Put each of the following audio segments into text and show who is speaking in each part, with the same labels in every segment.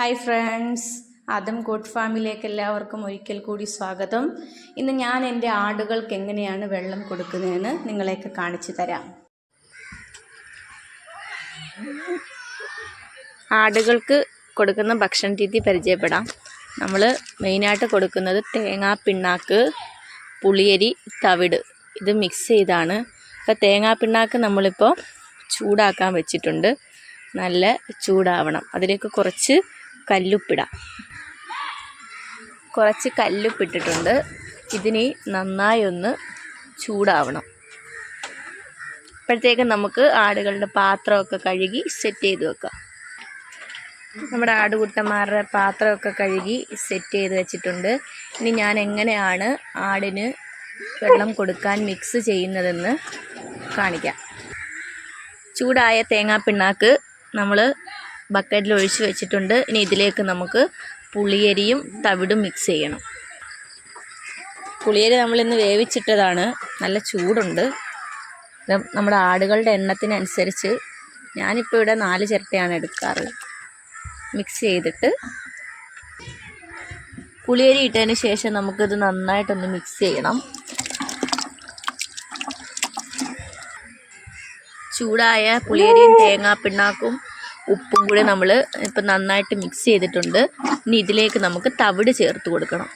Speaker 1: Hi friends Adam God ഫാമിലേക്ക് എല്ലാവർക്കും ഒരിക്കൽ കൂടി സ്വാഗതം. ഇന്ന് ഞാൻ എന്റെ ആടുകൾക്ക് എങ്ങനെയാണ് വെള്ളം കൊടുക്കുന്നതെന്ന് നിങ്ങളെയൊക്കെ കാണിച്ചു തരാം.
Speaker 2: ആടുകൾക്ക് കൊടുക്കുന്ന ഭക്ഷണ രീതി പരിചയപ്പെടാം. നമ്മൾ മെയിനായിട്ട് കൊടുക്കുന്നത് തേങ്ങാ പിണ്ണാക്ക് പുളിയരി തവിട്. ഇത് മിക്സ് ചെയ്താണ്. ഇപ്പോൾ തേങ്ങാ പിണ്ണാക്ക് നമ്മളിപ്പോൾ ചൂടാക്കാൻ വെച്ചിട്ടുണ്ട്. നല്ല ചൂടാവണം. അതിലേക്ക് കുറച്ച് കല്ലുപ്പിടാം. കുറച്ച് കല്ലുപ്പിട്ടിട്ടുണ്ട്. ഇതിനി നന്നായി ഒന്ന് ചൂടാവണം. അപ്പോഴത്തേക്ക് നമുക്ക് ആടുകളുടെ പാത്രമൊക്കെ കഴുകി സെറ്റ് ചെയ്ത് വെക്കാം. നമ്മുടെ ആടുകുട്ടന്മാരുടെ പാത്രമൊക്കെ കഴുകി സെറ്റ് ചെയ്ത് വെച്ചിട്ടുണ്ട്. ഇനി ഞാൻ എങ്ങനെയാണ് ആടിന് വെള്ളം കൊടുക്കാൻ മിക്സ് ചെയ്യുന്നതെന്ന് കാണിക്കാം. ചൂടായ തേങ്ങാപ്പിണ്ണാക്ക് നമ്മൾ ബക്കറ്റിൽ ഒഴിച്ച് വെച്ചിട്ടുണ്ട്. ഇനി ഇതിലേക്ക് നമുക്ക് പുളിയരിയും തവിടും മിക്സ് ചെയ്യണം. പുളിയരി നമ്മളിന്ന് വേവിച്ചിട്ടതാണ്. നല്ല ചൂടുണ്ട്. നമ്മുടെ ആടുകളുടെ എണ്ണത്തിനനുസരിച്ച് ഞാനിപ്പോൾ ഇവിടെ നാല് ചിരട്ടയാണ് എടുക്കാറ്. മിക്സ് ചെയ്തിട്ട് പുളിയരി ഇട്ടതിന് ശേഷം നമുക്കിത് നന്നായിട്ടൊന്ന് മിക്സ് ചെയ്യണം. ചൂടായ പുളിയരിയും തേങ്ങാപ്പിണ്ണാക്കും ഉപ്പും കൂടി നമ്മൾ ഇപ്പം നന്നായിട്ട് മിക്സ് ചെയ്തിട്ടുണ്ട്. ഇനി ഇതിലേക്ക് നമുക്ക് തവിട് ചേർത്ത് കൊടുക്കണം.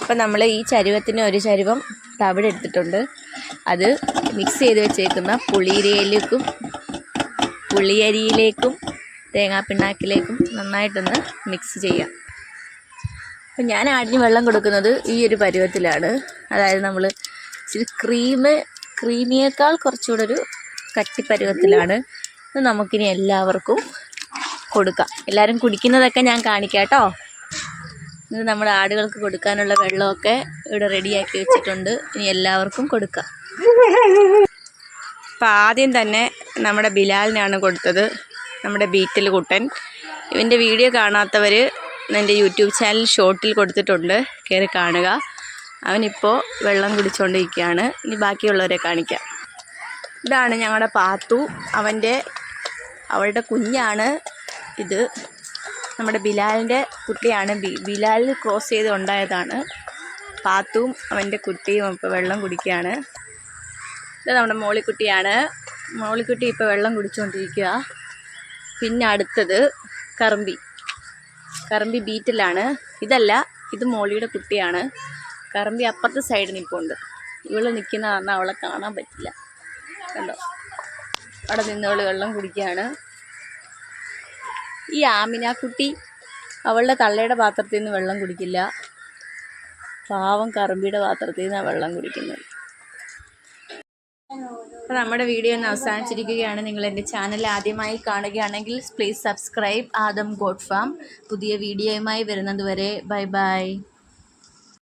Speaker 2: അപ്പം നമ്മൾ ഈ ചരുവത്തിന് ഒരു ചരുവം തവിട് എടുത്തിട്ടുണ്ട്. അത് മിക്സ് ചെയ്ത് വെച്ചേക്കുന്ന പുളിയരിയിലേക്കും പുളിയരിയിലേക്കും തേങ്ങാപ്പിണ്ണാക്കിലേക്കും നന്നായിട്ടൊന്ന് മിക്സ് ചെയ്യാം. അപ്പം ഞാൻ ആടിന് വെള്ളം കൊടുക്കുന്നത് ഈ ഒരു പരുവത്തിലാണ്. അതായത് നമ്മൾ ഇച്ചിരി ക്രീം ക്രീമിയേക്കാൾ കുറച്ചുകൂടെ ഒരു കട്ടിപ്പരുവത്തിലാണ്. ഇത് നമുക്കിനി എല്ലാവർക്കും കൊടുക്കാം. എല്ലാവരും കുടിക്കുന്നതൊക്കെ ഞാൻ കാണിക്കാം കേട്ടോ. ഇത് നമ്മുടെ ആടുകൾക്ക് കൊടുക്കാനുള്ള വെള്ളമൊക്കെ ഇവിടെ റെഡിയാക്കി വെച്ചിട്ടുണ്ട്. ഇനി എല്ലാവർക്കും കൊടുക്കാം. അപ്പം ആദ്യം തന്നെ നമ്മുടെ ബിലാലിനാണ് കൊടുത്തത്. നമ്മുടെ ബീറ്റൽ കുട്ടൻ. ഇവന്റെ വീഡിയോ കാണാത്തവർ എന്റെ യൂട്യൂബ് ചാനൽ ഷോർട്ടിൽ കൊടുത്തിട്ടുണ്ട്. കയറി കാണുക. അവനിപ്പോൾ വെള്ളം കുടിച്ചുകൊണ്ടിരിക്കുകയാണ് ഇനി ബാക്കിയുള്ളവരെ കാണിക്കാം. ഇതാണ് ഞങ്ങളുടെ പാത്തു. അവന്റെ അവളുടെ കുഞ്ഞാണ് ഇത്. നമ്മുടെ ബിലാലിന്റെ കുട്ടിയാണ്. ബി ബിലാലിൽ ക്രോസ് ചെയ്ത് ഉണ്ടായതാണ്. പാത്തും അവന്റെ കുട്ടിയും ഇപ്പോൾ വെള്ളം കുടിക്കുകയാണ് ഇത് നമ്മുടെ മോളിക്കുട്ടിയാണ്. മോളിക്കുട്ടി ഇപ്പോൾ വെള്ളം കുടിച്ചുകൊണ്ടിരിക്കുക പിന്നെ അടുത്തത് കറമ്പി. കറമ്പി ബീറ്റിലാണ്. ഇതല്ല ഇത് മോളിയുടെ കുട്ടിയാണ്. കറമ്പി അപ്പുറത്തെ സൈഡിൽ നിൽപ്പുണ്ട് ഇവൾ നിൽക്കുന്ന അവളെ കാണാൻ പറ്റില്ല. കണ്ടോ? അവിടെ നിന്നവൾ വെള്ളം കുടിക്കുകയാണ്. ഈ ആമിനാക്കുട്ടി അവളുടെ തള്ളയുടെ പാത്രത്തിൽ നിന്ന് വെള്ളം കുടിക്കില്ല. പാവം കറമ്പിയുടെ പാത്രത്തിൽ നിന്നാണ് വെള്ളം കുടിക്കുന്നത്. അപ്പോൾ നമ്മുടെ വീഡിയോ ഒന്ന് അവസാനിച്ചിരിക്കുകയാണ്. നിങ്ങൾ എന്റെ ചാനൽ ആദ്യമായി കാണുകയാണെങ്കിൽ please subscribe Adam God Farm പുതിയ വീഡിയോയുമായി വരുന്നത് വരെ. Bye bye